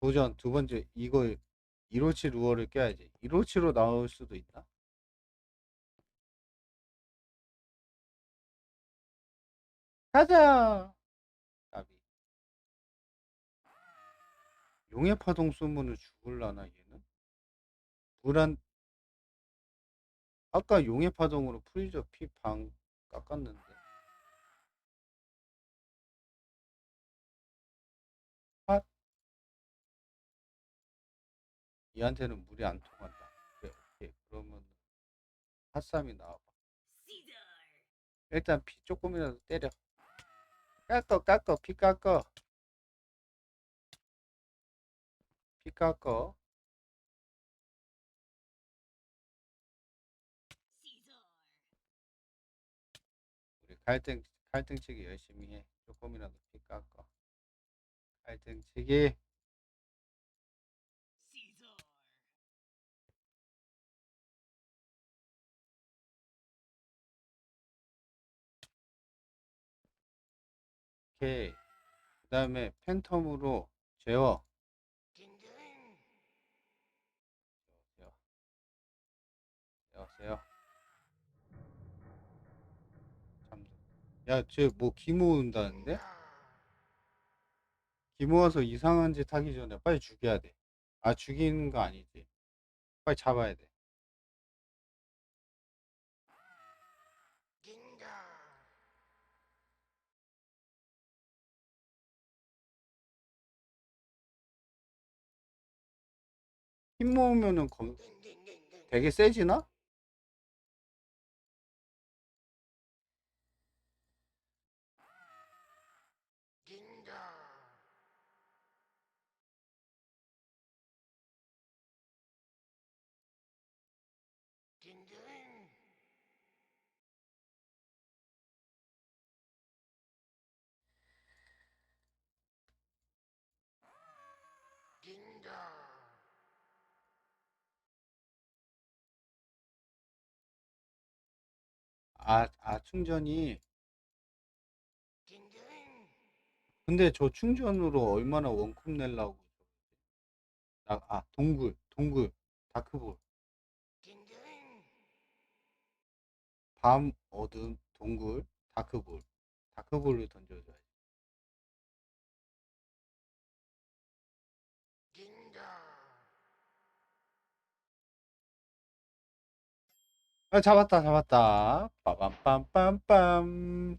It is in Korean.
도전 두 번째 이거 157 루어를 껴야지 157로 나올 수도 있나? 가자 나비 용의 파동 쏘면은 죽을라나 얘는? 불안 아까 용의 파동으로 프리저 피방 깎았는데 얘한테는 물이 안 통한다. 그래 오케이. 그러면 핫삼이 나와봐. 일단 피 조금이라도 때려. 깎어 깎어 피 깎어. 피 깎어. 우리 갈등 갈등치기 열심히 해. 조금이라도 피 깎어. 갈등치기 오케이 그 다음에 팬텀으로 재워 재워 재워 재워 야쟤 뭐 기모 온다는데? 기모 와서 이상한 짓 하기 전에 빨리 죽여야 돼. 아 죽이는 거 아니지. 빨리 잡아야 돼. 힘 모으면은 검 되게 세지나? 아, 아 충전이 근데 저 충전으로 얼마나 원컵 내려고 아, 아 동굴 동굴 다크볼. 밤 어둠 동굴 다크볼. 다크볼로 던져줘야지 아 잡았다 잡았다. 빠밤빰빰빰